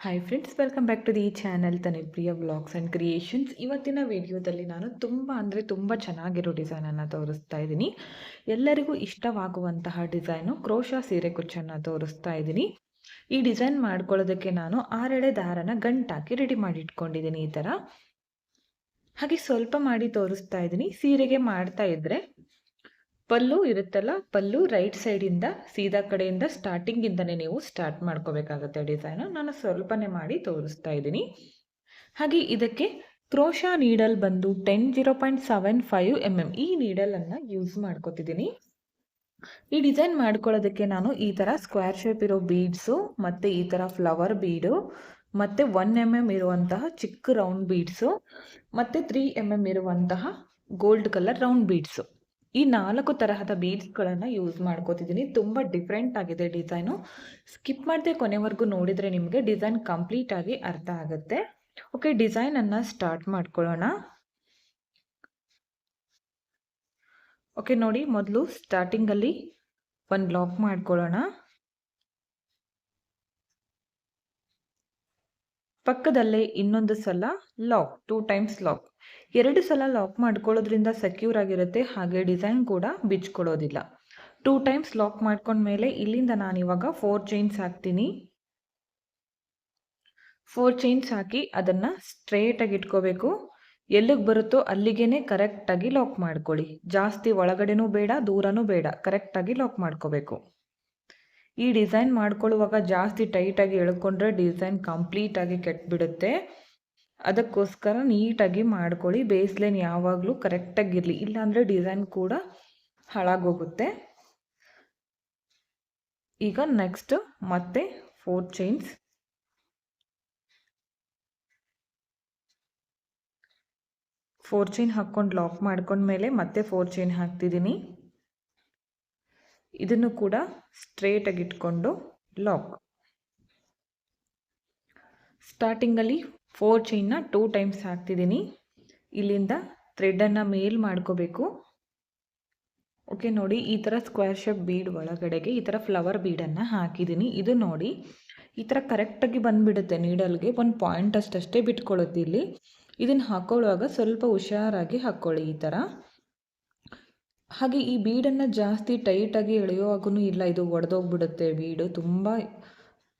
Hi friends welcome back to the channel Tanipriya vlogs and creations ಇವತ್ತಿನ ವಿಡಿಯೋದಲ್ಲಿ ನಾನು ತುಂಬ ಅಂದರೆ ತುಂಬ ಚೆನ್ನಾಗಿರೋ ಡಿಸೈನನ್ನು ತೋರಿಸ್ತಾ ಇದ್ದೀನಿ. ಎಲ್ಲರಿಗೂ ಇಷ್ಟವಾಗುವಂತಹ ಡಿಸೈನು ಕ್ರೋಶಾ ಸೀರೆ ಕುಚ್ಚನ್ನು ತೋರಿಸ್ತಾ ಇದ್ದೀನಿ. ಈ ಡಿಸೈನ್ ಮಾಡ್ಕೊಳ್ಳೋದಕ್ಕೆ ನಾನು ಆರೆಳೆ ದಾರನ ಗಂಟಾಕಿ ರೆಡಿ ಮಾಡಿ ಇಟ್ಕೊಂಡಿದ್ದೀನಿ ಈ ಥರ ಹಾಗೆ ಸ್ವಲ್ಪ ಮಾಡಿ ತೋರಿಸ್ತಾ ಇದ್ದೀನಿ. ಸೀರೆಗೆ ಮಾಡ್ತಾ ಇದ್ದರೆ ಪಲ್ಲು ಇರುತ್ತಲ್ಲ, ಪಲ್ಲು ರೈಟ್ ಸೈಡಿಂದ ಸೀದಾ ಕಡೆಯಿಂದ ಸ್ಟಾರ್ಟಿಂಗಿಂದನೇ ನೀವು ಸ್ಟಾರ್ಟ್ ಮಾಡ್ಕೋಬೇಕಾಗತ್ತೆ ಡಿಸೈನ್ ನಾನು ಸ್ವಲ್ಪನೇ ಮಾಡಿ ತೋರಿಸ್ತಾ ಇದ್ದೀನಿ. ಹಾಗೆ ಇದಕ್ಕೆ ಕ್ರೋಶಾ ನೀಡಲ್ ಬಂದು ten zero point seven five M M ಈ ನೀಡಲನ್ನು ಯೂಸ್ ಮಾಡ್ಕೋತಿದ್ದೀನಿ. ಈ ಡಿಸೈನ್ ಮಾಡ್ಕೊಳ್ಳೋದಕ್ಕೆ ನಾನು ಈ ಥರ ಸ್ಕ್ವೇರ್ ಶೇಪ್ ಇರೋ ಬೀಡ್ಸು ಮತ್ತು ಈ ಥರ ಫ್ಲವರ್ ಬೀಡು ಮತ್ತು ಒನ್ ಎಂ ಎಂ ಇರುವಂತಹ ಚಿಕ್ಕ ರೌಂಡ್ ಬೀಡ್ಸು ಮತ್ತು ತ್ರೀ ಎಂ ಎಂ ಇರುವಂತಹ ಗೋಲ್ಡ್ ಕಲರ್ ರೌಂಡ್ ಬೀಡ್ಸು ಈ ನಾಲ್ಕು ತರಹದ ಬೀಡ್ಸ್ಗಳನ್ನು ಯೂಸ್ ಮಾಡ್ಕೋತಿದ್ದೀನಿ ತುಂಬ ಡಿಫ್ರೆಂಟ್ ಆಗಿದೆ ಡಿಸೈನು. ಸ್ಕಿಪ್ ಮಾಡದೆ ಕೊನೆವರೆಗೂ ನೋಡಿದರೆ ನಿಮಗೆ ಡಿಸೈನ್ ಕಂಪ್ಲೀಟ್ ಆಗಿ ಅರ್ಥ ಆಗುತ್ತೆ. ಓಕೆ, ಡಿಸೈನನ್ನು ಸ್ಟಾರ್ಟ್ ಮಾಡ್ಕೊಳ್ಳೋಣ. ಓಕೆ, ನೋಡಿ ಮೊದಲು ಸ್ಟಾರ್ಟಿಂಗಲ್ಲಿ ಒಂದು ಬ್ಲಾಕ್ ಮಾಡ್ಕೊಳ್ಳೋಣ. ಪಕ್ಕದಲ್ಲೇ ಇನ್ನೊಂದು ಸಲ ಲಾಕ್, ಟೂ ಟೈಮ್ಸ್ ಲಾಕ್. ಎರಡು ಸಲ ಲಾಕ್ ಮಾಡ್ಕೊಳ್ಳೋದ್ರಿಂದ ಸೆಕ್ಯೂರ್ ಆಗಿರುತ್ತೆ, ಹಾಗೆ ಡಿಸೈನ್ ಕೂಡ ಬಿಚ್ಕೊಳ್ಳೋದಿಲ್ಲ. ಟೂ ಟೈಮ್ಸ್ ಲಾಕ್ ಮಾಡ್ಕೊಂಡ್ಮೇಲೆ ಇಲ್ಲಿಂದ ನಾನು ಇವಾಗ ಫೋರ್ ಚೈನ್ಸ್ ಹಾಕ್ತೀನಿ. ಫೋರ್ ಚೈನ್ಸ್ ಹಾಕಿ ಅದನ್ನು ಸ್ಟ್ರೇಟಾಗಿ ಇಟ್ಕೋಬೇಕು. ಎಲ್ಲಿಗೆ ಬರುತ್ತೋ ಅಲ್ಲಿಗೇನೆ ಕರೆಕ್ಟಾಗಿ ಲಾಕ್ ಮಾಡ್ಕೊಳ್ಳಿ. ಜಾಸ್ತಿ ಒಳಗಡೆನೂ ಬೇಡ, ದೂರನೂ ಬೇಡ ಕರೆಕ್ಟಾಗಿ ಲಾಕ್ ಮಾಡ್ಕೋಬೇಕು. ಈ ಡಿಸೈನ್ ಮಾಡ್ಕೊಳ್ಳುವಾಗ ಜಾಸ್ತಿ ಟೈಟಾಗಿ ಎಳ್ಕೊಂಡ್ರೆ ಡಿಸೈನ್ ಕಂಪ್ಲೀಟಾಗಿ ಕೆಟ್ಟುಬಿಡುತ್ತೆ ಅದಕ್ಕೋಸ್ಕರ ನೀಟಾಗಿ ಮಾಡ್ಕೊಳ್ಳಿ. ಬೇಸ್ಲೈನ್ ಯಾವಾಗಲೂ ಕರೆಕ್ಟಾಗಿರಲಿ ಇಲ್ಲಾಂದರೆ ಡಿಸೈನ್ ಕೂಡ ಹಾಳಾಗೋಗುತ್ತೆ. ಈಗ ನೆಕ್ಸ್ಟ್ ಮತ್ತೆ ಫೋರ್ ಚೈನ್ಸ್ ಫೋರ್ ಚೈನ್ ಹಾಕ್ಕೊಂಡು ಲಾಕ್ ಮಾಡ್ಕೊಂಡ್ಮೇಲೆ ಮತ್ತೆ ಫೋರ್ ಚೈನ್ ಹಾಕ್ತಿದ್ದೀನಿ. ಇದನ್ನು ಕೂಡ ಸ್ಟ್ರೇಟಾಗಿ ಇಟ್ಕೊಂಡು ಲಾಕ್ ಸ್ಟಾರ್ಟಿಂಗಲ್ಲಿ ಫೋರ್ ಚೈನ್ನ ಟೂ ಟೈಮ್ಸ್ ಹಾಕ್ತಿದ್ದೀನಿ. ಇಲ್ಲಿಂದ ಥ್ರೆಡನ್ನು ಮೇಲ್ ಮಾಡ್ಕೋಬೇಕು. ಓಕೆ ನೋಡಿ, ಈ ಥರ ಸ್ಕ್ವೇರ್ ಶೇಪ್ ಬೀಡ್ ಒಳಗಡೆಗೆ ಈ ಥರ ಫ್ಲವರ್ ಬೀಡನ್ನು ಹಾಕಿದ್ದೀನಿ. ಇದು ನೋಡಿ, ಈ ಥರ ಕರೆಕ್ಟಾಗಿ ಬಂದುಬಿಡುತ್ತೆ ನೀಡಲ್ಗೆ ಒಂದು ಪಾಯಿಂಟ್ ಅಷ್ಟಷ್ಟೇ ಬಿಟ್ಕೊಳ್ಳುತ್ತೆ ಇಲ್ಲಿ. ಇದನ್ನು ಹಾಕ್ಕೊಳ್ಳುವಾಗ ಸ್ವಲ್ಪ ಹುಷಾರಾಗಿ ಹಾಕ್ಕೊಳ್ಳಿ ಈ ಥರ ಹಾಗೆ ಈ ಬೀಡನ್ನು ಜಾಸ್ತಿ ಟೈಟಾಗಿ ಎಳೆಯುವಾಗೂ ಇಲ್ಲ. ಇದು ಒಡೆದೋಗ್ಬಿಡುತ್ತೆ ಬೀಡು. ತುಂಬ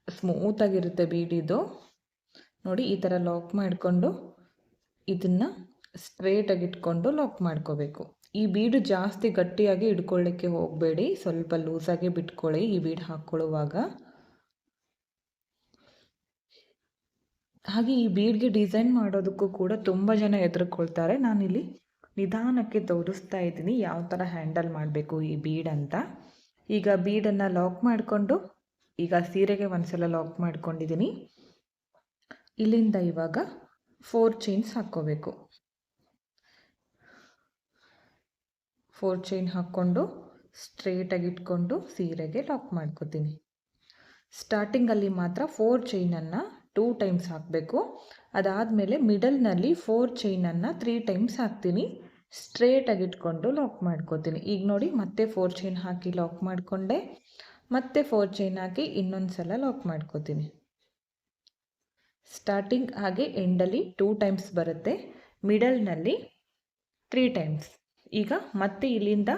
ಸ್ಮೂತಾಗಿರುತ್ತೆ ಬೀಡಿದು ನೋಡಿ, ಈ ಥರ ಲಾಕ್ ಮಾಡಿಕೊಂಡು ಇದನ್ನು ಸ್ಟ್ರೇಟಾಗಿ ಇಟ್ಕೊಂಡು ಲಾಕ್ ಮಾಡ್ಕೋಬೇಕು. ಈ ಬೀಡು ಜಾಸ್ತಿ ಗಟ್ಟಿಯಾಗಿ ಇಟ್ಕೊಳ್ಳಿಕ್ಕೆ ಹೋಗಬೇಡಿ. ಸ್ವಲ್ಪ ಲೂಸಾಗಿ ಬಿಟ್ಕೊಳ್ಳಿ ಈ ಬೀಡು ಹಾಕ್ಕೊಳ್ಳುವಾಗ ಹಾಗೆ ಈ ಬೀಡ್ಗೆ ಡಿಸೈನ್ ಮಾಡೋದಕ್ಕೂ ಕೂಡ ತುಂಬ ಜನ ಎದುರುಕೊಳ್ತಾರೆ ನಾನಿಲ್ಲಿ ನಿಧಾನಕ್ಕೆ ತೋರಿಸ್ತಾ ಇದ್ದೀನಿ. ಯಾವ ಥರ ಹ್ಯಾಂಡಲ್ ಮಾಡಬೇಕು ಈ ಬೀಡ್ ಅಂತ. ಈಗ ಬೀಡನ್ನು ಲಾಕ್ ಮಾಡಿಕೊಂಡು, ಈಗ ಸೀರೆಗೆ ಒಂದ್ಸಲ ಲಾಕ್ ಮಾಡ್ಕೊಂಡಿದ್ದೀನಿ ಇಲ್ಲಿಂದ ಇವಾಗ ಫೋರ್ ಚೈನ್ಸ್ ಹಾಕ್ಕೋಬೇಕು. ಫೋರ್ ಚೈನ್ ಹಾಕ್ಕೊಂಡು ಸ್ಟ್ರೇಟಾಗಿ ಇಟ್ಕೊಂಡು ಸೀರೆಗೆ ಲಾಕ್ ಮಾಡ್ಕೋತೀನಿ. ಸ್ಟಾರ್ಟಿಂಗಲ್ಲಿ ಮಾತ್ರ ಫೋರ್ ಚೈನನ್ನು ಟೂ ಟೈಮ್ಸ್ ಹಾಕಬೇಕು. ಅದಾದಮೇಲೆ ಮಿಡಲ್ನಲ್ಲಿ ಫೋರ್ ಚೈನನ್ನು ತ್ರೀ ಟೈಮ್ಸ್ ಹಾಕ್ತೀನಿ. ಸ್ಟ್ರೇಟಾಗಿ ಇಟ್ಕೊಂಡು ಲಾಕ್ ಮಾಡ್ಕೋತೀನಿ. ಈಗ ನೋಡಿ, ಮತ್ತೆ ಫೋರ್ ಚೈನ್ ಹಾಕಿ ಲಾಕ್ ಮಾಡಿಕೊಂಡೆ. ಮತ್ತೆ ಫೋರ್ ಚೈನ್ ಹಾಕಿ ಇನ್ನೊಂದು ಸಲ ಲಾಕ್ ಮಾಡ್ಕೋತೀನಿ. ಸ್ಟಾರ್ಟಿಂಗ್ ಹಾಗೆ ಎಂಡಲ್ಲಿ ಟೂ ಟೈಮ್ಸ್ ಬರುತ್ತೆ. ಮಿಡಲ್ನಲ್ಲಿ ತ್ರೀ ಟೈಮ್ಸ್ ಈಗ ಮತ್ತೆ ಇಲ್ಲಿಂದ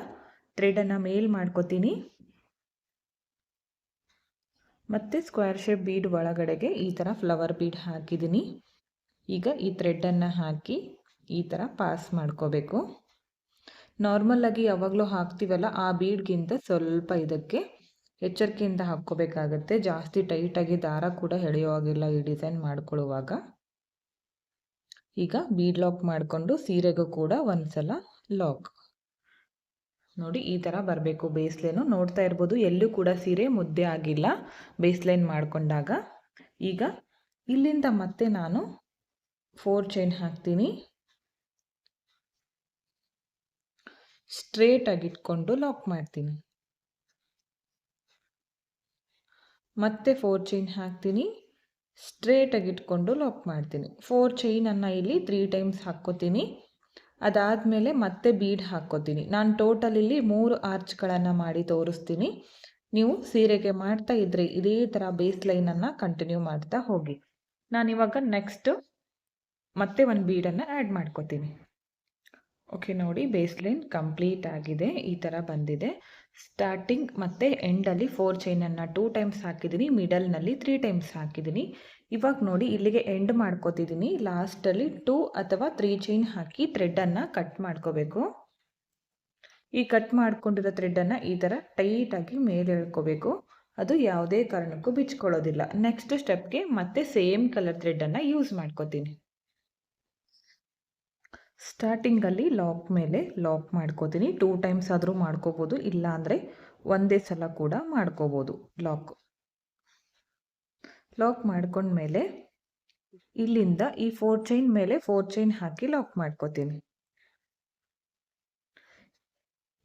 ಥ್ರೆಡನ್ನು ಮೇಲ್ ಮಾಡ್ಕೋತೀನಿ. ಮತ್ತೆ ಸ್ಕ್ವೇರ್ ಶೇಪ್ ಬೀಡ್ ಒಳಗಡೆಗೆ ಈ ಥರ ಫ್ಲವರ್ ಬೀಡ್ ಹಾಕಿದ್ದೀನಿ. ಈಗ ಈ ಥ್ರೆಡ್ಡನ್ನು ಹಾಕಿ ಈ ಥರ ಪಾಸ್ ಮಾಡ್ಕೋಬೇಕು. ನಾರ್ಮಲಾಗಿ ಯಾವಾಗಲೂ ಹಾಕ್ತೀವಲ್ಲ, ಆ ಬೀಡ್ಗಿಂತ ಸ್ವಲ್ಪ ಇದಕ್ಕೆ ಎಚ್ಚರಿಕೆಯಿಂದ ಹಾಕ್ಕೋಬೇಕಾಗತ್ತೆ. ಜಾಸ್ತಿ ಟೈಟಾಗಿ ದಾರ ಕೂಡ ಎಳೆಯುವಾಗಿಲ್ಲ ಈ ಡಿಸೈನ್ ಮಾಡ್ಕೊಳ್ಳುವಾಗ. ಈಗ ಬೀಡ್ ಲಾಕ್ ಮಾಡಿಕೊಂಡು ಸೀರೆಗೂ ಕೂಡ ಒಂದ್ಸಲ ಲಾಕ್ ನೋಡಿ, ಈ ಥರ ಬರಬೇಕು. ಬೇಸ್ಲೈನು ನೋಡ್ತಾ ಇರ್ಬೋದು. ಎಲ್ಲೂ ಕೂಡ ಸೀರೆ ಮುದ್ದೆ ಆಗಿಲ್ಲ ಬೇಸ್ಲೈನ್ ಮಾಡಿಕೊಂಡಾಗ. ಈಗ ಇಲ್ಲಿಂದ ಮತ್ತೆ ನಾನು ಫೋರ್ ಚೈನ್ ಹಾಕ್ತೀನಿ. ಸ್ಟ್ರೇಟಾಗಿ ಇಟ್ಕೊಂಡು ಲಾಕ್ ಮಾಡ್ತೀನಿ. ಮತ್ತೆ ಫೋರ್ ಚೈನ್ ಹಾಕ್ತೀನಿ. ಸ್ಟ್ರೇಟಾಗಿ ಇಟ್ಕೊಂಡು ಲಾಕ್ ಮಾಡ್ತೀನಿ. ಫೋರ್ ಚೈನನ್ನು ಇಲ್ಲಿ ತ್ರೀ ಟೈಮ್ಸ್ ಹಾಕ್ಕೋತೀನಿ. ಅದಾದಮೇಲೆ ಮತ್ತೆ ಬೀಡ್ ಹಾಕ್ಕೋತೀನಿ. ನಾನು ಟೋಟಲ್ ಇಲ್ಲಿ ಮೂರು ಆರ್ಚ್ಗಳನ್ನು ಮಾಡಿ ತೋರಿಸ್ತೀನಿ. ನೀವು ಸೀರೆಗೆ ಮಾಡ್ತಾ ಇದ್ದರೆ ಇದೇ ಥರ ಬೇಸ್ ಲೈನನ್ನು ಕಂಟಿನ್ಯೂ ಮಾಡ್ತಾ ಹೋಗಿ. ನಾನಿವಾಗ ನೆಕ್ಸ್ಟ್ ಮತ್ತೆ ಒಂದು ಬೀಡನ್ನು ಆ್ಯಡ್ ಮಾಡ್ಕೋತೀನಿ. ಓಕೆ ನೋಡಿ ಬೇಸ್ ಲೈನ್ ಕಂಪ್ಲೀಟ್ ಆಗಿದೆ, ಈ ಥರ ಬಂದಿದೆ. ಸ್ಟಾರ್ಟಿಂಗ್ ಮತ್ತು ಎಂಡಲ್ಲಿ ಫೋರ್ ಚೈನನ್ನು ಟೂ ಟೈಮ್ಸ್ ಹಾಕಿದ್ದೀನಿ ಮಿಡಲ್ನಲ್ಲಿ ತ್ರೀ ಟೈಮ್ಸ್ ಹಾಕಿದ್ದೀನಿ ಇವಾಗ ನೋಡಿ, ಇಲ್ಲಿಗೆ ಎಂಡ್ ಮಾಡ್ಕೋತಿದ್ದೀನಿ ಲಾಸ್ಟಲ್ಲಿ ಟೂ ಅಥವಾ ತ್ರೀ ಚೈನ್ ಹಾಕಿ ಥ್ರೆಡ್ಡನ್ನು ಕಟ್ ಮಾಡ್ಕೋಬೇಕು. ಈ ಕಟ್ ಮಾಡ್ಕೊಂಡಿರೋ ಥ್ರೆಡ್ಡನ್ನು ಈ ಥರ ಟೈಟಾಗಿ ಮೇಲೆ ಎಳ್ಕೋಬೇಕು. ಅದು ಯಾವುದೇ ಕಾರಣಕ್ಕೂ ಬಿಚ್ಕೊಳ್ಳೋದಿಲ್ಲ. ನೆಕ್ಸ್ಟ್ ಸ್ಟೆಪ್ಗೆ ಮತ್ತೆ ಸೇಮ್ ಕಲರ್ ಥ್ರೆಡ್ಡನ್ನು ಯೂಸ್ ಮಾಡ್ಕೋತೀನಿ. ಸ್ಟಾರ್ಟಿಂಗಲ್ಲಿ ಲಾಕ್ ಮೇಲೆ ಲಾಕ್ ಮಾಡ್ಕೋತೀನಿ. ಟೂ ಟೈಮ್ಸ್ ಆದರೂ ಮಾಡ್ಕೋಬೋದು ಇಲ್ಲ ಅಂದರೆ ಒಂದೇ ಸಲ ಕೂಡ ಮಾಡ್ಕೋಬೋದು ಲಾಕ್. ಲಾಕ್ ಮಾಡ್ಕೊಂಡ್ಮೇಲೆ ಇಲ್ಲಿಂದ ಈ ಫೋರ್ ಚೈನ್ ಮೇಲೆ ಫೋರ್ ಚೈನ್ ಹಾಕಿ ಲಾಕ್ ಮಾಡ್ಕೋತೀನಿ.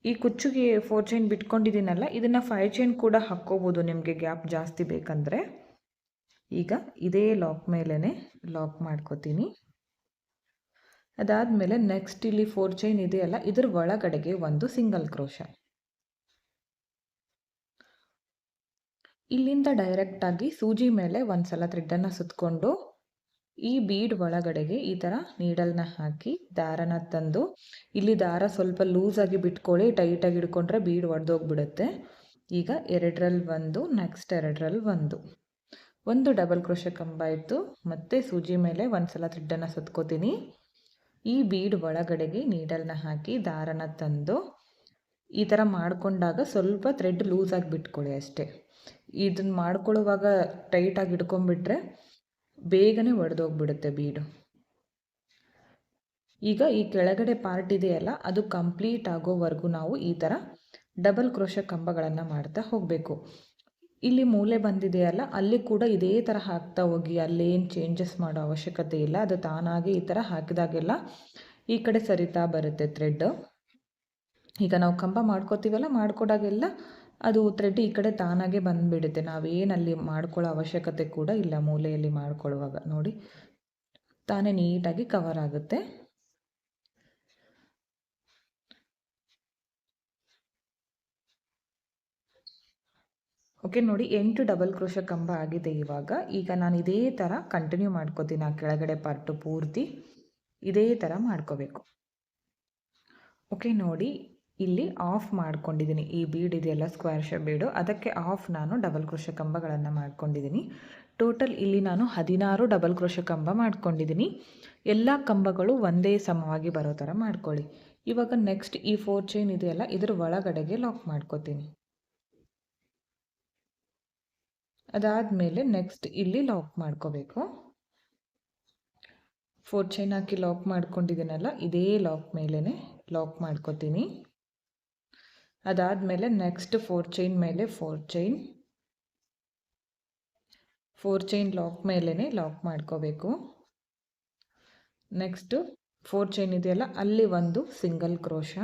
ಈ ಕುಚ್ಚುಗೆ ಫೋರ್ ಚೈನ್ ಬಿಟ್ಕೊಂಡಿದ್ದೀನಲ್ಲ, ಇದನ್ನು ಫೈವ್ ಚೈನ್ ಕೂಡ ಹಾಕ್ಕೋಬೋದು ನಿಮಗೆ ಗ್ಯಾಪ್ ಜಾಸ್ತಿ ಬೇಕಂದರೆ. ಈಗ ಇದೇ ಲಾಕ್ ಮೇಲೇ ಲಾಕ್ ಮಾಡ್ಕೋತೀನಿ. ಅದಾದಮೇಲೆ ನೆಕ್ಸ್ಟ್ ಇಲ್ಲಿ ಫೋರ್ ಚೈನ್ ಇದೆಯಲ್ಲ ಇದರ ಒಳಗಡೆಗೆ ಒಂದು ಸಿಂಗಲ್ ಕ್ರೋಶ ಇಲ್ಲಿಂದ ಡೈರೆಕ್ಟಾಗಿ ಸೂಜಿ ಮೇಲೆ ಒಂದು ಸಲ ಥ್ರೆಡ್ಡನ್ನು ಸುತ್ತಕೊಂಡು ಈ ಬೀಡ್ ಒಳಗಡೆಗೆ ಈ ಥರ ನೀಡಲ್ನ ಹಾಕಿ ದಾರನ ತಂದು, ಇಲ್ಲಿ ದಾರ ಸ್ವಲ್ಪ ಲೂಸಾಗಿ ಬಿಟ್ಕೊಳ್ಳಿ ಟೈಟಾಗಿ ಹಿಡ್ಕೊಂಡ್ರೆ ಬೀಡ್ ಒಡೆದೋಗ್ಬಿಡುತ್ತೆ. ಈಗ ಎರಡರಲ್ಲಿ ಒಂದು ನೆಕ್ಸ್ಟ್ ಎರಡರಲ್ಲಿ ಒಂದು. ಒಂದು ಡಬಲ್ ಕ್ರೋಶ ಕಂಬ ಇತ್ತು, ಮತ್ತು ಸೂಜಿ ಮೇಲೆ ಒಂದು ಸಲ ಥ್ರೆಡ್ಡನ್ನು ಸುತ್ಕೋತೀನಿ. ಈ ಬೀಡ್ ಒಳಗಡೆಗೆ ನೀಡಲ್ನ ಹಾಕಿ ದಾರನ ತಂದು ಈ ಥರ ಮಾಡಿಕೊಂಡಾಗ ಸ್ವಲ್ಪ ಥ್ರೆಡ್ ಲೂಸಾಗಿ ಬಿಟ್ಕೊಳ್ಳಿ ಅಷ್ಟೇ. ಇದನ್ನು ಮಾಡ್ಕೊಳ್ಳುವಾಗ ಟೈಟಾಗಿ ಇಟ್ಕೊಂಡ್ಬಿಟ್ರೆ ಬೇಗನೆ ಒಡೆದೋಗ್ಬಿಡುತ್ತೆ ಬೀಡು. ಈಗ ಈ ಕೆಳಗಡೆ ಪಾರ್ಟ್ ಇದೆಯಲ್ಲ, ಅದು ಕಂಪ್ಲೀಟ್ ಆಗೋವರೆಗೂ ನಾವು ಈ ಥರ ಡಬಲ್ ಕ್ರೋಶ ಕಂಬಗಳನ್ನು ಮಾಡ್ತಾ ಹೋಗಬೇಕು. ಇಲ್ಲಿ ಮೂಲೆ ಬಂದಿದೆಯಲ್ಲ ಅಲ್ಲಿ ಕೂಡ ಇದೇ ಥರ ಹಾಕ್ತಾ ಹೋಗಿ, ಅಲ್ಲೇನು ಚೇಂಜಸ್ ಮಾಡೋ ಅವಶ್ಯಕತೆ ಇಲ್ಲ, ಅದು ತಾನಾಗಿ ಈ ಥರ ಹಾಕಿದಾಗೆಲ್ಲ ಈ ಕಡೆ ಸರಿತಾ ಬರುತ್ತೆ ಥ್ರೆಡ್ ಈಗ ನಾವು ಕಂಬ ಮಾಡ್ಕೋತೀವಲ್ಲ, ಮಾಡ್ಕೊಡಾಗೆಲ್ಲ ಅದು ಥ್ರೆಡ್ ಈ ಕಡೆ ತಾನಾಗೆ ಬಂದುಬಿಡುತ್ತೆ. ನಾವೇನಲ್ಲಿ ಮಾಡ್ಕೊಳ್ಳೋ ಅವಶ್ಯಕತೆ ಕೂಡ ಇಲ್ಲ ಮೂಲೆಯಲ್ಲಿ ಮಾಡ್ಕೊಳ್ಳುವಾಗ. ನೋಡಿ, ತಾನೇ ನೀಟಾಗಿ ಕವರ್ ಆಗುತ್ತೆ. ಓಕೆ ನೋಡಿ, ಎಂಟು ಡಬಲ್ ಕ್ರೋಶ ಕಂಬ ಆಗಿದೆ ಇವಾಗ. ಈಗ ನಾನು ಇದೇ ಥರ ಕಂಟಿನ್ಯೂ ಮಾಡ್ಕೋತೀನಿ. ಆ ಕೆಳಗಡೆ ಪಾರ್ಟು ಪೂರ್ತಿ ಇದೇ ಥರ ಮಾಡ್ಕೋಬೇಕು. ಓಕೆ ನೋಡಿ, ಇಲ್ಲಿ ಆಫ್ ಮಾಡ್ಕೊಂಡಿದ್ದೀನಿ. ಈ ಬೀಡ್ ಇದೆಯಲ್ಲ ಸ್ಕ್ವೇರ್ ಶೇಪ್ ಬೀಡು ಅದಕ್ಕೆ ಆಫ್ ನಾನು ಡಬಲ್ ಕ್ರೋಶ ಕಂಬಗಳನ್ನು ಮಾಡ್ಕೊಂಡಿದ್ದೀನಿ. ಟೋಟಲ್ ಇಲ್ಲಿ ನಾನು ಹದಿನಾರು ಡಬಲ್ ಕ್ರೋಶ ಕಂಬ ಮಾಡ್ಕೊಂಡಿದ್ದೀನಿ. ಎಲ್ಲ ಕಂಬಗಳು ಒಂದೇ ಸಮವಾಗಿ ಬರೋ ಥರ ಮಾಡ್ಕೊಳ್ಳಿ. ಇವಾಗ ನೆಕ್ಸ್ಟ್ ಈ ಫೋರ್ ಚೈನ್ ಇದೆಯಲ್ಲ, ಇದರ ಒಳಗಡೆಗೆ ಲಾಕ್ ಮಾಡ್ಕೋತೀನಿ. ಅದಾದಮೇಲೆ ನೆಕ್ಸ್ಟ್ ಇಲ್ಲಿ ಲಾಕ್ ಮಾಡ್ಕೋಬೇಕು. ಫೋರ್ ಚೈನ್ ಹಾಕಿ ಲಾಕ್ ಮಾಡ್ಕೊಂಡಿದ್ದೀನಲ್ಲ, ಇದೇ ಲಾಕ್ ಮೇಲೇ ಲಾಕ್ ಮಾಡ್ಕೋತೀನಿ. ಅದಾದಮೇಲೆ ನೆಕ್ಸ್ಟ್ ಫೋರ್ ಚೈನ್ ಮೇಲೆ four chain four chain lock ಮೇಲೇ ಲಾಕ್ ಮಾಡ್ಕೋಬೇಕು. ನೆಕ್ಸ್ಟು ಫೋರ್ ಚೈನ್ ಇದೆಯಲ್ಲ, ಅಲ್ಲಿ ಒಂದು ಸಿಂಗಲ್ ಕ್ರೋಶ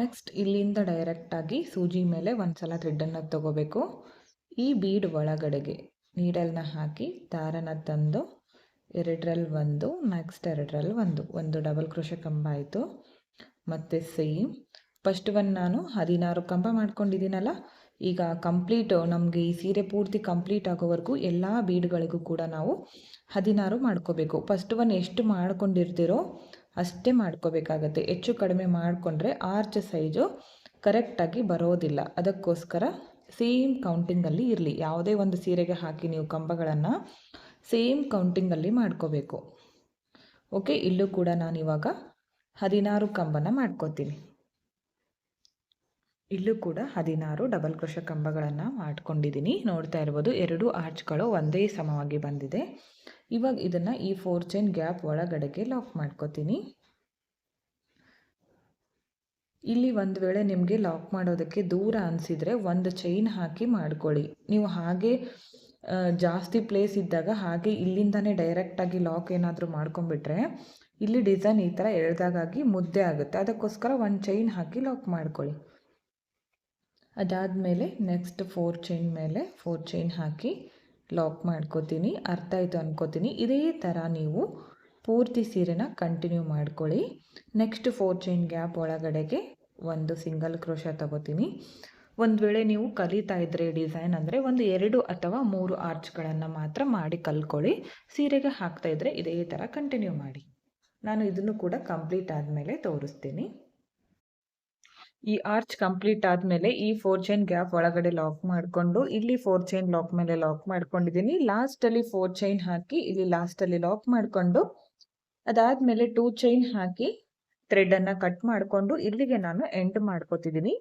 ನೆಕ್ಸ್ಟ್ ಇಲ್ಲಿಂದ ಡೈರೆಕ್ಟಾಗಿ ಸೂಜಿ ಮೇಲೆ ಒಂದು ಸಲ ಥ್ರೆಡ್ಡನ್ನು ತಗೋಬೇಕು. ಈ ಬೀಡ್ ಒಳಗಡೆಗೆ ನೀಡಲ್ನ ಹಾಕಿ ದಾರನ ತಂದು ಎರಡರಲ್ಲಿ ಒಂದು ನೆಕ್ಸ್ಟ್ ಎರಡರಲ್ಲಿ ಒಂದು. ಒಂದು ಡಬಲ್ ಕ್ರೋಶ ಕಂಬ ಆಯಿತು. ಮತ್ತು ಸೇಮ್ ಫಸ್ಟ್ ಒನ್ ನಾನು ಹದಿನಾರು ಕಂಬ ಮಾಡ್ಕೊಂಡಿದ್ದೀನಲ್ಲ, ಈಗ ಕಂಪ್ಲೀಟು ನಮಗೆ ಈ ಸೀರೆ ಪೂರ್ತಿ ಕಂಪ್ಲೀಟ್ ಆಗೋವರೆಗೂ ಎಲ್ಲ ಬೀಡ್ಗಳಿಗೂ ಕೂಡ ನಾವು ಹದಿನಾರು ಮಾಡ್ಕೋಬೇಕು. ಫಸ್ಟ್ ಒನ್ ಎಷ್ಟು ಮಾಡ್ಕೊಂಡಿರ್ತೀರೋ ಅಷ್ಟೇ ಮಾಡ್ಕೋಬೇಕಾಗತ್ತೆ. ಹೆಚ್ಚು ಕಡಿಮೆ ಮಾಡಿಕೊಂಡ್ರೆ ಆರ್ಚ್ ಸೈಜು ಕರೆಕ್ಟಾಗಿ ಬರೋದಿಲ್ಲ. ಅದಕ್ಕೋಸ್ಕರ ಸೇಮ್ ಕೌಂಟಿಂಗಲ್ಲಿ ಇರಲಿ. ಯಾವುದೇ ಒಂದು ಸೀರೆಗೆ ಹಾಕಿ ನೀವು ಕಂಬಗಳನ್ನು ಸೇಮ್ ಕೌಂಟಿಂಗಲ್ಲಿ ಮಾಡ್ಕೋಬೇಕು. ಓಕೆ ಇಲ್ಲೂ ಕೂಡ ನಾನು ಇವಾಗ ಹದಿನಾರು ಕಂಬನ ಮಾಡ್ಕೋತೀನಿ. ಇಲ್ಲೂ ಕೂಡ ಹದಿನಾರು ಡಬಲ್ ಕ್ರೋಶ ಕಂಬಗಳನ್ನು ಮಾಡ್ಕೊಂಡಿದ್ದೀನಿ ನೋಡ್ತಾ ಇರ್ಬೋದು ಎರಡು ಆರ್ಚ್ಗಳು ಒಂದೇ ಸಮವಾಗಿ ಬಂದಿದೆ. ಇವಾಗ ಇದನ್ನು ಈ ಫೋರ್ ಚೈನ್ ಗ್ಯಾಪ್ ಒಳಗಡೆಗೆ ಲಾಕ್ ಮಾಡ್ಕೋತೀನಿ. ಇಲ್ಲಿ ಒಂದು ವೇಳೆ ನಿಮಗೆ ಲಾಕ್ ಮಾಡೋದಕ್ಕೆ ದೂರ ಅನಿಸಿದರೆ ಒಂದು ಚೈನ್ ಹಾಕಿ ಮಾಡ್ಕೊಳ್ಳಿ. ನೀವು ಹಾಗೆ ಜಾಸ್ತಿ ಪ್ಲೇಸ್ ಇದ್ದಾಗ ಹಾಗೆ ಇಲ್ಲಿಂದನೇ ಡೈರೆಕ್ಟಾಗಿ ಲಾಕ್ ಏನಾದರೂ ಮಾಡ್ಕೊಂಬಿಟ್ರೆ ಇಲ್ಲಿ ಡಿಸೈನ್ ಈ ಥರ ಎಳ್ದಾಗಾಗಿ ಮುದ್ದೆ ಆಗುತ್ತೆ. ಅದಕ್ಕೋಸ್ಕರ ಒಂದು ಚೈನ್ ಹಾಕಿ ಲಾಕ್ ಮಾಡ್ಕೊಳ್ಳಿ. ಅದಾದಮೇಲೆ ನೆಕ್ಸ್ಟ್ ಫೋರ್ ಚೈನ್ ಮೇಲೆ ಫೋರ್ ಚೈನ್ ಹಾಕಿ ಲಾಕ್ ಮಾಡ್ಕೋತೀನಿ. ಅರ್ಥ ಆಯಿತು ಅನ್ಕೋತೀನಿ. ಇದೇ ಥರ ನೀವು ಪೂರ್ತಿ ಸೀರೆನ ಕಂಟಿನ್ಯೂ ಮಾಡ್ಕೊಳ್ಳಿ. ನೆಕ್ಸ್ಟ್ ಫೋರ್ ಚೈನ್ ಗ್ಯಾಪ್ ಒಳಗಡೆಗೆ ಒಂದು ಸಿಂಗಲ್ ಕ್ರೋಶ ತಗೋತೀನಿ. ಒಂದು ವೇಳೆ ನೀವು ಕಲಿತಾ ಇದ್ರೆ ಡಿಸೈನ್ ಅಂದರೆ ಒಂದು ಎರಡು ಅಥವಾ ಮೂರು ಆರ್ಚ್ಗಳನ್ನು ಮಾತ್ರ ಮಾಡಿ ಕಲ್ಕೊಳ್ಳಿ. ಸೀರೆಗೆ ಹಾಕ್ತಾ ಇದ್ರೆ ಇದೇ ಥರ ಕಂಟಿನ್ಯೂ ಮಾಡಿ. ನಾನು ಇದನ್ನು ಕೂಡ ಕಂಪ್ಲೀಟ್ ಆದಮೇಲೆ ತೋರಿಸ್ತೀನಿ. ಈ ಆರ್ಚ್ ಕಂಪ್ಲೀಟ್ ಆದಮೇಲೆ ಈ ಫೋರ್ ಚೈನ್ ಗ್ಯಾಪ್ ಒಳಗಡೆ ಲಾಕ್ ಮಾಡಿಕೊಂಡು, ಇಲ್ಲಿ ಫೋರ್ ಚೈನ್ ಲಾಕ್ ಮೇಲೆ ಲಾಕ್ ಮಾಡ್ಕೊಂಡಿದ್ದೀನಿ. ಲಾಸ್ಟಲ್ಲಿ ಫೋರ್ ಚೈನ್ ಹಾಕಿ, ಇಲ್ಲಿ ಲಾಸ್ಟಲ್ಲಿ ಲಾಕ್ ಮಾಡಿಕೊಂಡು, ಅದಾದಮೇಲೆ ಟೂ ಚೈನ್ ಹಾಕಿ ಥ್ರೆಡನ್ನು ಕಟ್ ಮಾಡಿಕೊಂಡು, ಇಲ್ಲಿಗೆ ನಾನು ಎಂಡ್ ಮಾಡ್ಕೋತಿದ್ದೀನಿ.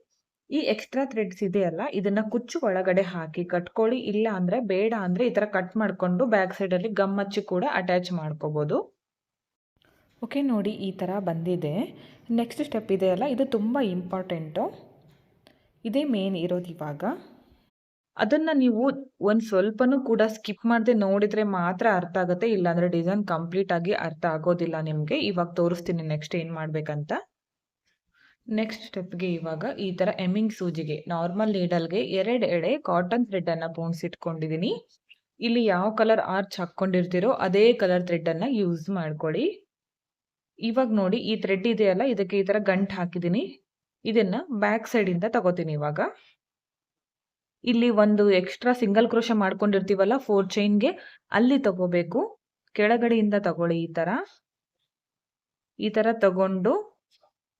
ಈ ಎಕ್ಸ್ಟ್ರಾ ಥ್ರೆಡ್ಸ್ ಇದೆಯಲ್ಲ, ಇದನ್ನ ಕುಚ್ಚು ಒಳಗಡೆ ಹಾಕಿ ಕಟ್ಕೊಳ್ಳಿ. ಇಲ್ಲ ಅಂದ್ರೆ ಬೇಡ ಅಂದರೆ ಈ ಥರ ಕಟ್ ಮಾಡಿಕೊಂಡು ಬ್ಯಾಕ್ ಸೈಡಲ್ಲಿ ಗಮ್ ಹಚ್ಚಿ ಕೂಡ ಅಟ್ಯಾಚ್ ಮಾಡ್ಕೋಬೋದು. ಓಕೆ ನೋಡಿ ಈ ಥರ ಬಂದಿದೆ. ನೆಕ್ಸ್ಟ್ ಸ್ಟೆಪ್ ಇದೆಯಲ್ಲ ಇದು ತುಂಬ ಇಂಪಾರ್ಟೆಂಟು ಇದೇ ಮೇನ್ ಇರೋದು ಇವಾಗ. ಅದನ್ನು ನೀವು ಒಂದು ಸ್ವಲ್ಪನೂ ಕೂಡ ಸ್ಕಿಪ್ ಮಾಡದೆ ನೋಡಿದರೆ ಮಾತ್ರ ಅರ್ಥ ಆಗುತ್ತೆ, ಇಲ್ಲಾಂದರೆ ಡಿಸೈನ್ ಕಂಪ್ಲೀಟ್ ಆಗಿ ಅರ್ಥ ಆಗೋದಿಲ್ಲ ನಿಮಗೆ. ಇವಾಗ ತೋರಿಸ್ತೀನಿ ನೆಕ್ಸ್ಟ್ ಏನು ಮಾಡಬೇಕಂತ. ನೆಕ್ಸ್ಟ್ ಸ್ಟೆಪ್ಗೆ ಇವಾಗ ಈ ಥರ ಎಮ್ಮಿಂಗ್ ಸೂಜಿಗೆ ನಾರ್ಮಲ್ ನೀಡಲ್ಗೆ ಎರಡು ಎಡೆ ಕಾಟನ್ ಥ್ರೆಡ್ಡನ್ನು ಇಟ್ಕೊಂಡಿದ್ದೀನಿ. ಇಲ್ಲಿ ಯಾವ ಕಲರ್ ಆರ್ಚ್ ಹಾಕ್ಕೊಂಡಿರ್ತೀರೋ ಅದೇ ಕಲರ್ ಥ್ರೆಡ್ಡನ್ನು ಯೂಸ್ ಮಾಡ್ಕೊಳ್ಳಿ ಇವಾಗ ನೋಡಿ ಈ ಥ್ರೆಡ್ ಇದೆಯಲ್ಲ, ಇದಕ್ಕೆ ಈ ಥರ ಗಂಟು ಹಾಕಿದ್ದೀನಿ ಇದನ್ನ ಬ್ಯಾಕ್ ಸೈಡಿಂದ ತಗೋತೀನಿ ಇವಾಗ. ಇಲ್ಲಿ ಒಂದು ಎಕ್ಸ್ಟ್ರಾ ಸಿಂಗಲ್ ಕ್ರೋಶ ಮಾಡ್ಕೊಂಡಿರ್ತೀವಲ್ಲ ಫೋರ್ ಚೈನ್ಗೆ ಅಲ್ಲಿ ತಗೋಬೇಕು. ಕೆಳಗಡೆಯಿಂದ ತಗೊಳ್ಳಿ ಈ ಥರ ಈ ಥರ ತಗೊಂಡು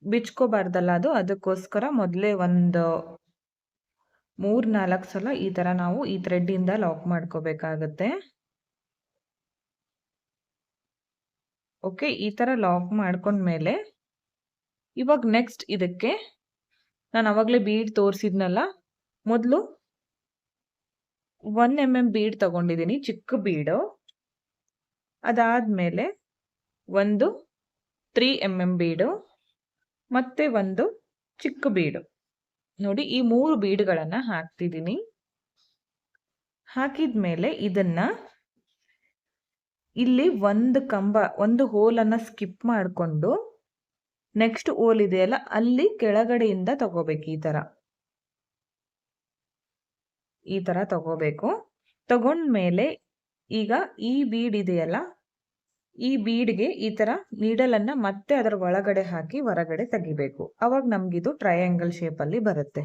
ಬಿಚ್ಕೋಬಾರ್ದಲ್ಲ ಅದು, ಅದಕ್ಕೋಸ್ಕರ ಮೊದಲೇ ಒಂದು ಮೂರು ನಾಲ್ಕು ಸಲ ಈ ಥರ ನಾವು ಈ ಥ್ರೆಡ್ಡಿಂದ ಲಾಕ್ ಮಾಡ್ಕೋಬೇಕಾಗತ್ತೆ. ಓಕೆ ಈ ಥರ ಲಾಕ್ ಮಾಡ್ಕೊಂಡ್ಮೇಲೆ ಇವಾಗ ನೆಕ್ಸ್ಟ್ ಇದಕ್ಕೆ ನಾನು ಅವಾಗಲೇ ಬೀಡ್ ತೋರಿಸಿದ್ನಲ್ಲ, ಮೊದಲು ಒನ್ ಎಂ ಎಂ ಬೀಡ್ ತಗೊಂಡಿದ್ದೀನಿ ಚಿಕ್ಕ ಬೀಡು ಅದಾದಮೇಲೆ ಒಂದು ತ್ರೀ ಎಂ ಎಂ ಬೀಡು ಮತ್ತು ಒಂದು ಚಿಕ್ಕ ಬೀಡು ನೋಡಿ, ಈ ಮೂರು ಬೀಡುಗಳನ್ನು ಹಾಕ್ತಿದ್ದೀನಿ ಹಾಕಿದ ಮೇಲೆ ಇದನ್ನ ಇಲ್ಲಿ ಒಂದು ಕಂಬ, ಒಂದು ಹೋಲನ್ನು ಸ್ಕಿಪ್ ಮಾಡಿಕೊಂಡು ನೆಕ್ಸ್ಟ್ ಹೋಲ್ ಇದೆಯಲ್ಲ, ಅಲ್ಲಿ ಕೆಳಗಡೆಯಿಂದ ತಗೋಬೇಕು ಈ ತರ ಈ ತರ ತಗೋಬೇಕು. ತಗೊಂಡ್ಮೇಲೆ ಈಗ ಈ ಬೀಡ್ ಇದೆಯಲ್ಲ, ಈ ಬೀಡ್ಗೆ ಈ ತರ ನೀಡಲನ್ನು ಮತ್ತೆ ಅದರ ಒಳಗಡೆ ಹಾಕಿ ಹೊರಗಡೆ ತೆಗಿಬೇಕು. ಅವಾಗ ನಮ್ಗಿದು ಟ್ರಯಾಂಗಲ್ ಶೇಪಲ್ಲಿ ಬರುತ್ತೆ.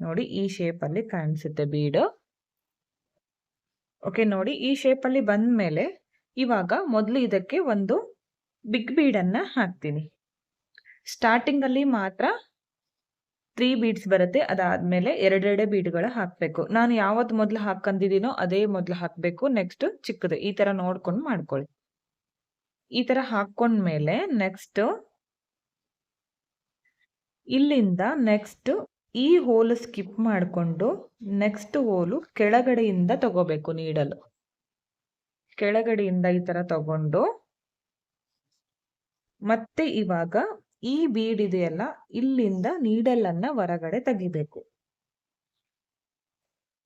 ನೋಡಿ ಈ ಶೇಪಲ್ಲಿ ಕಾಣಿಸುತ್ತೆ ಬೀಡು ಓಕೆ ನೋಡಿ, ಈ ಶೇಪಲ್ಲಿ ಬಂದ ಮೇಲೆ ಇವಾಗ ಮೊದಲು ಇದಕ್ಕೆ ಒಂದು ಬಿಗ್ ಬೀಡನ್ನು ಹಾಕ್ತೀನಿ. ಸ್ಟಾರ್ಟಿಂಗಲ್ಲಿ ಮಾತ್ರ ತ್ರೀ ಬೀಡ್ಸ್ ಬರುತ್ತೆ. ಅದಾದಮೇಲೆ ಎರಡೆರಡೆ ಬೀಡ್ಗಳು ಹಾಕಬೇಕು. ನಾನು ಯಾವತ್ತು ಮೊದಲು ಹಾಕಂದಿದ್ದೀನೋ ಅದೇ ಮೊದಲು ಹಾಕಬೇಕು. ನೆಕ್ಸ್ಟ್ ಚಿಕ್ಕದು. ಈ ಥರ ನೋಡ್ಕೊಂಡು ಮಾಡ್ಕೊಳ್ಳಿ. ಈ ಥರ ಹಾಕ್ಕೊಂಡ್ಮೇಲೆ ನೆಕ್ಸ್ಟ್ ಇಲ್ಲಿಂದ ನೆಕ್ಸ್ಟ್ ಈ ಹೋಲು ಸ್ಕಿಪ್ ಮಾಡಿಕೊಂಡು ನೆಕ್ಸ್ಟ್ ಹೋಲು ಕೆಳಗಡೆಯಿಂದ ತಗೋಬೇಕು ನೀಡಲು ಕೆಳಗಡೆಯಿಂದ ಈ ತರ ತಗೊಂಡು ಮತ್ತೆ ಇವಾಗ ಈ ಬೀಡ್ ಇದೆಯಲ್ಲ, ಇಲ್ಲಿಂದ ನೀಡಲನ್ನ ಹೊರಗಡೆ ತೆಗಿಬೇಕು.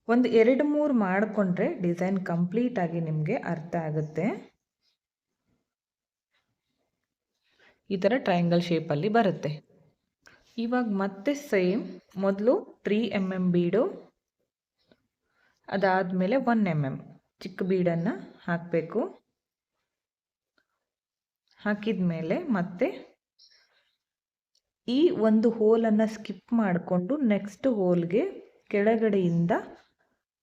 ಒಂದು ಎರಡು ಮೂರು ಮಾಡಿಕೊಂಡ್ರೆ ಡಿಸೈನ್ ಕಂಪ್ಲೀಟ್ ಆಗಿ ನಿಮಗೆ ಅರ್ಥ ಆಗುತ್ತೆ. ಈ ಥರ ಟ್ರಯಾಂಗಲ್ ಶೇಪಲ್ಲಿ ಬರುತ್ತೆ. ಇವಾಗ ಮತ್ತೆ ಸೇಮ್ ಮೊದಲು ತ್ರೀ ಎಂ ಎಂ ಬೀಡು. ಅದಾದಮೇಲೆ ಒನ್ ಎಂ ಎಂ ಚಿಕ್ಕ ಬೀಡನ್ನು ಹಾಕಬೇಕು. ಹಾಕಿದ ಮೇಲೆ ಮತ್ತೆ ಈ ಒಂದು ಹೋಲನ್ನು ಸ್ಕಿಪ್ ಮಾಡಿಕೊಂಡು ನೆಕ್ಸ್ಟ್ ಹೋಲ್ಗೆ ಕೆಳಗಡೆಯಿಂದ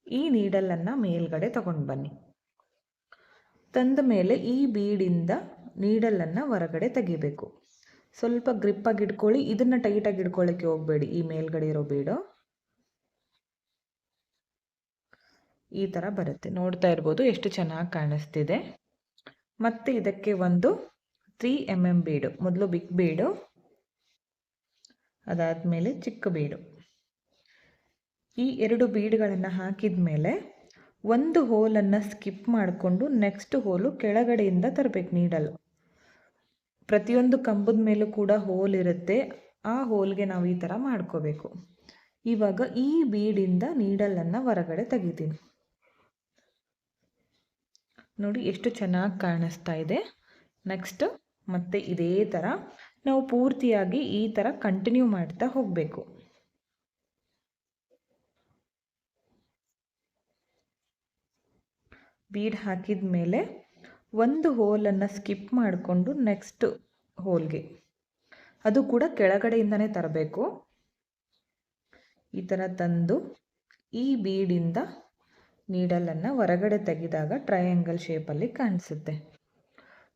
ಈ ನೀಡಲನ್ನು ಮೇಲ್ಗಡೆ ತಗೊಂಡು ಬನ್ನಿ. ತಂದ ಮೇಲೆ ಈ ಬೀಡಿಂದ ನೀಡಲನ್ನು ಹೊರಗಡೆ ತೆಗಿಬೇಕು. ಸ್ವಲ್ಪ ಗ್ರಿಪ್ಪಾಗಿ ಇಟ್ಕೊಳ್ಳಿ. ಇದನ್ನು ಟೈಟಾಗಿ ಇಟ್ಕೊಳ್ಳೋಕ್ಕೆ ಹೋಗಬೇಡಿ. ಈ ಮೇಲ್ಗಡೆ ಇರೋ ಬೀಡು ಈ ಥರ ಬರುತ್ತೆ. ನೋಡ್ತಾ ಇರ್ಬೋದು ಎಷ್ಟು ಚೆನ್ನಾಗಿ ಕಾಣಿಸ್ತಿದೆ. ಮತ್ತು ಇದಕ್ಕೆ ಒಂದು ತ್ರೀ ಎಂ ಎಂ ಬೀಡು ಮೊದಲು ಬಿಗ್ ಬೀಡು ಅದಾದಮೇಲೆ ಚಿಕ್ಕ ಬೀಡು ಈ ಎರಡು ಬೀಡ್ಗಳನ್ನು ಹಾಕಿದ ಮೇಲೆ ಒಂದು ಹೋಲನ್ನು ಸ್ಕಿಪ್ ಮಾಡಿಕೊಂಡು ನೆಕ್ಸ್ಟ್ ಹೋಲು ಕೆಳಗಡೆಯಿಂದ ತರಬೇಕು ನೀಡಲು ಪ್ರತಿಯೊಂದು ಕಂಬದ ಮೇಲೂ ಕೂಡ ಹೋಲ್ ಇರುತ್ತೆ. ಆ ಹೋಲ್ಗೆ ನಾವು ಈ ಥರ ಮಾಡ್ಕೋಬೇಕು. ಇವಾಗ ಈ ಬೀಡಿಂದ ನೀಡಲನ್ನು ಹೊರಗಡೆ ತೆಗಿತೀನಿ. ನೋಡಿ, ಎಷ್ಟು ಚೆನ್ನಾಗಿ ಕಾಣಿಸ್ತಾ ಇದೆ. ನೆಕ್ಸ್ಟ್ ಮತ್ತೆ ಇದೇ ಥರ ನಾವು ಪೂರ್ತಿಯಾಗಿ ಈ ಥರ ಕಂಟಿನ್ಯೂ ಮಾಡ್ತಾ ಹೋಗಬೇಕು. ಬೀಡ್ ಹಾಕಿದ ಮೇಲೆ ಒಂದು ಹೋಲನ್ನು ಸ್ಕಿಪ್ ಮಾಡಿಕೊಂಡು ನೆಕ್ಸ್ಟ್ ಹೋಲ್ಗೆ. ಅದು ಕೂಡ ಕೆಳಗಡೆಯಿಂದನೇ ತರಬೇಕು. ಈ ಥರ ತಂದು ಈ ಬೀಡಿಂದ ನೀಡಲನ್ನು ಹೊರಗಡೆ ತೆಗೆದಾಗ ಟ್ರಯಾಂಗಲ್ ಶೇಪಲ್ಲಿ ಕಾಣಿಸುತ್ತೆ.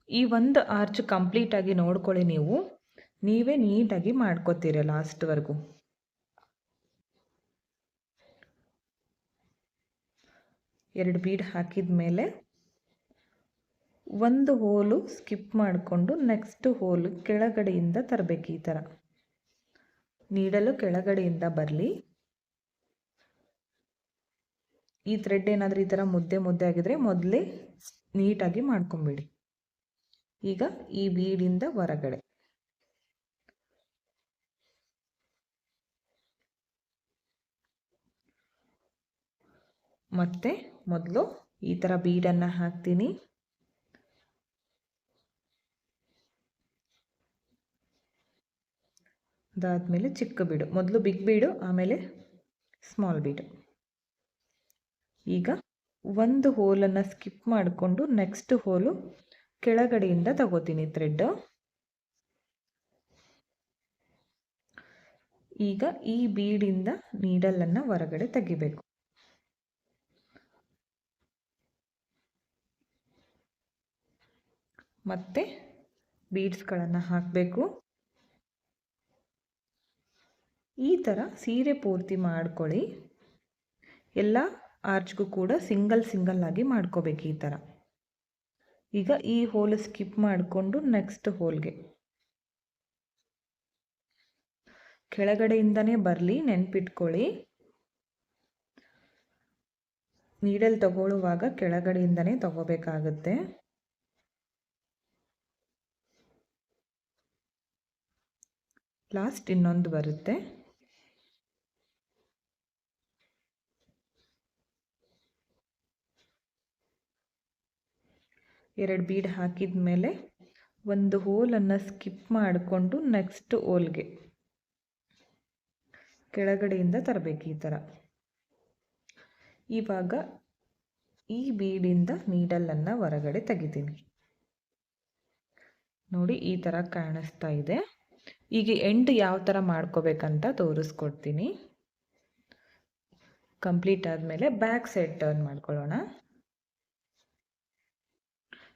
ಈ ಒಂದು ಆರ್ಚ್ ಕಂಪ್ಲೀಟಾಗಿ ನೋಡ್ಕೊಳ್ಳಿ ನೀವು. ನೀವೇ ನೀಟಾಗಿ ಮಾಡ್ಕೋತೀರ ಲಾಸ್ಟ್ವರೆಗೂ ಎರಡು ಬೀಡ್ ಹಾಕಿದ ಮೇಲೆ ಒಂದು ಹೋಲು ಸ್ಕಿಪ್ ಮಾಡಿಕೊಂಡು ನೆಕ್ಸ್ಟ್ ಹೋಲು ಕೆಳಗಡೆಯಿಂದ ತರಬೇಕು ಈ ಥರ ನೀಡಲು ಕೆಳಗಡೆಯಿಂದ ಬರಲಿ. ಈ ಥ್ರೆಡ್ ಏನಾದರೂ ಈ ಥರ ಮುದ್ದೆ ಮುದ್ದೆ ಆಗಿದ್ರೆ ಮೊದಲೇ ನೀಟಾಗಿ ಮಾಡ್ಕೊಂಬಿಡಿ. ಈಗ ಈ ಬೀಡಿಂದ ಹೊರಗಡೆ. ಮತ್ತೆ ಮೊದಲು ಈ ಥರ ಬೀಡನ್ನು ಹಾಕ್ತೀನಿ. ಅದಾದಮೇಲೆ ಚಿಕ್ಕ ಬೀಡು. ಮೊದಲು ಬಿಗ್ ಬೀಡು, ಆಮೇಲೆ ಸ್ಮಾಲ್ ಬೀಡು. ಈಗ ಒಂದು ಹೋಲನ್ನು ಸ್ಕಿಪ್ ಮಾಡಿಕೊಂಡು ನೆಕ್ಸ್ಟ್ ಹೋಲು ಕೆಳಗಡೆಯಿಂದ ತಗೋತೀನಿ ಥ್ರೆಡ್ ಈಗ ಈ ಬೀಡಿಂದ ನೀಡಲನ್ನು ಹೊರಗಡೆ ತೆಗಿಬೇಕು. ಮತ್ತೆ ಬೀಡ್ಸ್ಗಳನ್ನು ಹಾಕಬೇಕು. ಈ ಥರ ಸೀರೆ ಪೂರ್ತಿ ಮಾಡ್ಕೊಳ್ಳಿ. ಎಲ್ಲ ಆರ್ಚ್ಗೂ ಕೂಡ ಸಿಂಗಲ್ ಸಿಂಗಲ್ ಆಗಿ ಮಾಡ್ಕೋಬೇಕು ಈ ಥರ ಈಗ ಈ ಹೋಲ್ ಸ್ಕಿಪ್ ಮಾಡಿಕೊಂಡು ನೆಕ್ಸ್ಟ್ ಹೋಲ್ಗೆ. ಕೆಳಗಡೆಯಿಂದನೇ ಬರಲಿ, ನೆನ್ಪಿಟ್ಕೊಳ್ಳಿ. ನೀಡಲ್ ತಗೊಳ್ಳುವಾಗ ಕೆಳಗಡೆಯಿಂದನೇ ತಗೋಬೇಕಾಗುತ್ತೆ. ಲಾಸ್ಟ್ ಇನ್ನೊಂದು ಬರುತ್ತೆ. ಎರಡು ಬೀಡ್ ಹಾಕಿದ ಮೇಲೆ ಒಂದು ಹೋಲನ್ನು ಸ್ಕಿಪ್ ಮಾಡಿಕೊಂಡು ನೆಕ್ಸ್ಟ್ ಹೋಲ್ಗೆ ಕೆಳಗಡೆಯಿಂದ ತರಬೇಕು ಈ ಥರ. ಇವಾಗ ಈ ಬೀಡಿಂದ ನೀಡಲನ್ನು ಹೊರಗಡೆ ತೆಗಿತೀನಿ. ನೋಡಿ ಈ ಥರ ಕಾಣಿಸ್ತಾ ಇದೆ. ಈಗ ಎಂಡ್ ಯಾವ ಥರ ಮಾಡ್ಕೋಬೇಕಂತ ತೋರಿಸ್ಕೊಡ್ತೀನಿ. ಕಂಪ್ಲೀಟ್ ಆದಮೇಲೆ ಬ್ಯಾಕ್ ಸೈಡ್ ಟರ್ನ್ ಮಾಡ್ಕೊಳ್ಳೋಣ.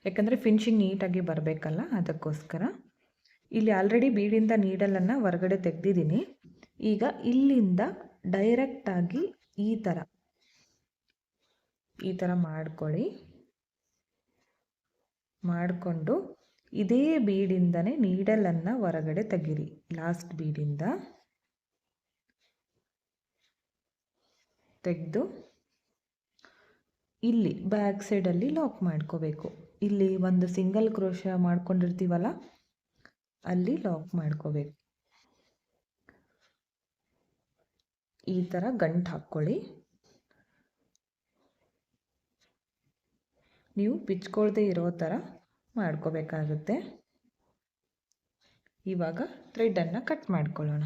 ಯಾಕಂದರೆ ಫಿನಿಶಿಂಗ್ ನೀಟಾಗಿ ಬರಬೇಕಲ್ಲ ಅದಕ್ಕೋಸ್ಕರ. ಇಲ್ಲಿ ಆಲ್ರೆಡಿ ಬೀಡಿಂದ ನೀಡಲನ್ನು ಹೊರಗಡೆ ತೆಗೆದಿದ್ದೀನಿ. ಈಗ ಇಲ್ಲಿಂದ ಡೈರೆಕ್ಟಾಗಿ ಈ ಥರ ಈ ಥರ ಮಾಡ್ಕೊಳ್ಳಿ. ಮಾಡಿಕೊಂಡು ಇದೇ ಬೀಡಿಂದನೇ ನೀಡಲನ್ನು ಹೊರಗಡೆ ತೆಗೀರಿ. ಲಾಸ್ಟ್ ಬೀಡಿಂದ. ತೆಗೆದು ಇಲ್ಲಿ ಬ್ಯಾಕ್ ಸೈಡಲ್ಲಿ ಲಾಕ್ ಮಾಡ್ಕೋಬೇಕು. ಇಲ್ಲಿ ಒಂದು ಸಿಂಗಲ್ ಕ್ರೋಶ ಮಾಡ್ಕೊಂಡಿರ್ತೀವಲ್ಲ, ಅಲ್ಲಿ ಲಾಕ್ ಮಾಡ್ಕೋಬೇಕು. ಈ ಥರ ಗಂಟು ಹಾಕ್ಕೊಳ್ಳಿ. ನೀವು ಬಿಚ್ಕೊಳ್ದೇ ಇರೋ ಥರ ಮಾಡ್ಕೋಬೇಕಾಗುತ್ತೆ. ಇವಾಗ ಥ್ರೆಡನ್ನು ಕಟ್ ಮಾಡ್ಕೊಳ್ಳೋಣ.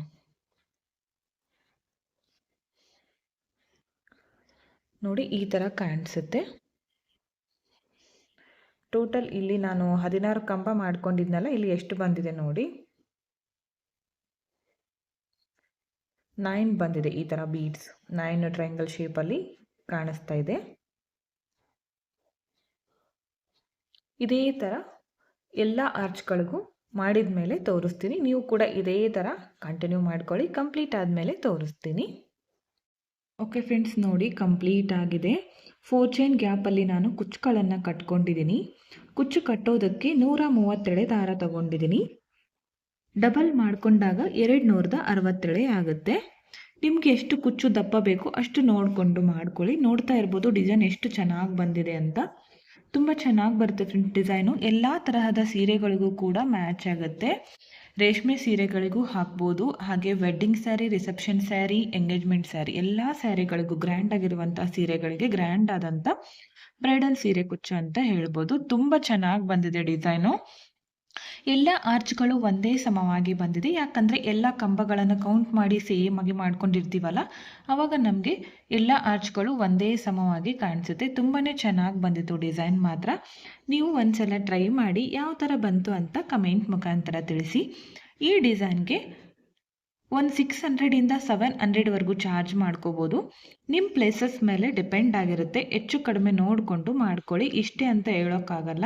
ನೋಡಿ ಈ ಥರ ಕಾಣಿಸುತ್ತೆ. ಟೋಟಲ್ ಇಲ್ಲಿ ನಾನು ಹದಿನಾರು ಕಂಬ ಮಾಡ್ಕೊಂಡಿದ್ನಲ್ಲ, ಇಲ್ಲಿ ಎಷ್ಟು ಬಂದಿದೆ ನೋಡಿ. ನೈನ್ ಬಂದಿದೆ ಈ ಥರ ಬೀಡ್ಸ್ ನೈನ್ ಟ್ರಯಾಂಗಲ್ ಶೇಪಲ್ಲಿ ಕಾಣಿಸ್ತಾ ಇದೆ. ಇದೇ ಥರ ಎಲ್ಲ ಆರ್ಚ್ಗಳಿಗೂ ಮಾಡಿದ ಮೇಲೆ ತೋರಿಸ್ತೀನಿ. ನೀವು ಕೂಡ ಇದೇ ಥರ ಕಂಟಿನ್ಯೂ ಮಾಡ್ಕೊಳ್ಳಿ ಕಂಪ್ಲೀಟ್ ಆದಮೇಲೆ ತೋರಿಸ್ತೀನಿ. ಓಕೆ ಫ್ರೆಂಡ್ಸ್ ನೋಡಿ ಕಂಪ್ಲೀಟ್ ಆಗಿದೆ. ಫೋರ್ ಚೈನ್ ಗ್ಯಾಪಲ್ಲಿ ನಾನು ಕುಚ್ಚುಗಳನ್ನು ಕಟ್ಕೊಂಡಿದ್ದೀನಿ. ಕುಚ್ಚು ಕಟ್ಟೋದಕ್ಕೆ ನೂರ ಮೂವತ್ತೆಳೆ ದಾರ ತಗೊಂಡಿದ್ದೀನಿ. ಡಬಲ್ ಮಾಡಿಕೊಂಡಾಗ ಎರಡು ನೂರದ ಅರವತ್ತೆಳೆ ಆಗುತ್ತೆ. ನಿಮಗೆ ಎಷ್ಟು ಕುಚ್ಚು ದಪ್ಪ ಬೇಕು ಅಷ್ಟು ನೋಡಿಕೊಂಡು ಮಾಡ್ಕೊಳ್ಳಿ. ನೋಡ್ತಾ ಇರ್ಬೋದು ಡಿಸೈನ್ ಎಷ್ಟು ಚೆನ್ನಾಗಿ ಬಂದಿದೆ ಅಂತ. ತುಂಬ ಚೆನ್ನಾಗಿ ಬರುತ್ತೆ ಡಿಸೈನು. ಎಲ್ಲ ತರಹದ ಸೀರೆಗಳಿಗೂ ಕೂಡ ಮ್ಯಾಚ್ ಆಗುತ್ತೆ. ರೇಷ್ಮೆ ಸೀರೆಗಳಿಗೂ ಹಾಕ್ಬೋದು. ಹಾಗೆ wedding sari reception sari engagement sari ಎಲ್ಲ ಸ್ಯಾರಿಗಳಿಗೂ ಗ್ರ್ಯಾಂಡ್ ಆಗಿರುವಂಥ ಸೀರೆಗಳಿಗೆ ಗ್ರ್ಯಾಂಡ್ ಆದಂಥ ಬ್ರೈಡಲ್ ಸೀರೆ ಕುಚ್ಚು ಅಂತ ಹೇಳ್ಬೋದು. ತುಂಬ ಚೆನ್ನಾಗಿ ಬಂದಿದೆ ಡಿಸೈನು ಎಲ್ಲ ಆರ್ಚ್ಗಳು ಒಂದೇ ಸಮವಾಗಿ ಬಂದಿದೆ. ಯಾಕಂದರೆ ಎಲ್ಲ ಕಂಬಗಳನ್ನು ಕೌಂಟ್ ಮಾಡಿ ಸೇಮ್ ಆಗಿ ಮಾಡ್ಕೊಂಡಿರ್ತೀವಲ್ಲ ಆವಾಗ ನಮಗೆ ಎಲ್ಲ ಆರ್ಚ್ಗಳು ಒಂದೇ ಸಮವಾಗಿ ಕಾಣಿಸುತ್ತೆ. ತುಂಬಾ ಚೆನ್ನಾಗಿ ಬಂದಿತ್ತು ಡಿಸೈನ್ ಮಾತ್ರ. ನೀವು ಒಂದ್ಸಲ ಟ್ರೈ ಮಾಡಿ ಯಾವ ಥರ ಬಂತು ಅಂತ ಕಮೆಂಟ್ ಮುಖಾಂತರ ತಿಳಿಸಿ. ಈ ಡಿಸೈನ್ಗೆ ಒಂದು ಸಿಕ್ಸ್ ಹಂಡ್ರೆಡಿಂದ ಸೆವೆನ್ ಹಂಡ್ರೆಡ್ವರೆಗೂ ಚಾರ್ಜ್ ಮಾಡ್ಕೋಬೋದು. ನಿಮ್ಮ ಪ್ಲೇಸಸ್ ಮೇಲೆ ಡಿಪೆಂಡ್ ಆಗಿರುತ್ತೆ. ಹೆಚ್ಚು ಕಡಿಮೆ ನೋಡಿಕೊಂಡು ಮಾಡ್ಕೊಳ್ಳಿ. ಇಷ್ಟೇ ಅಂತ ಹೇಳೋಕ್ಕಾಗಲ್ಲ.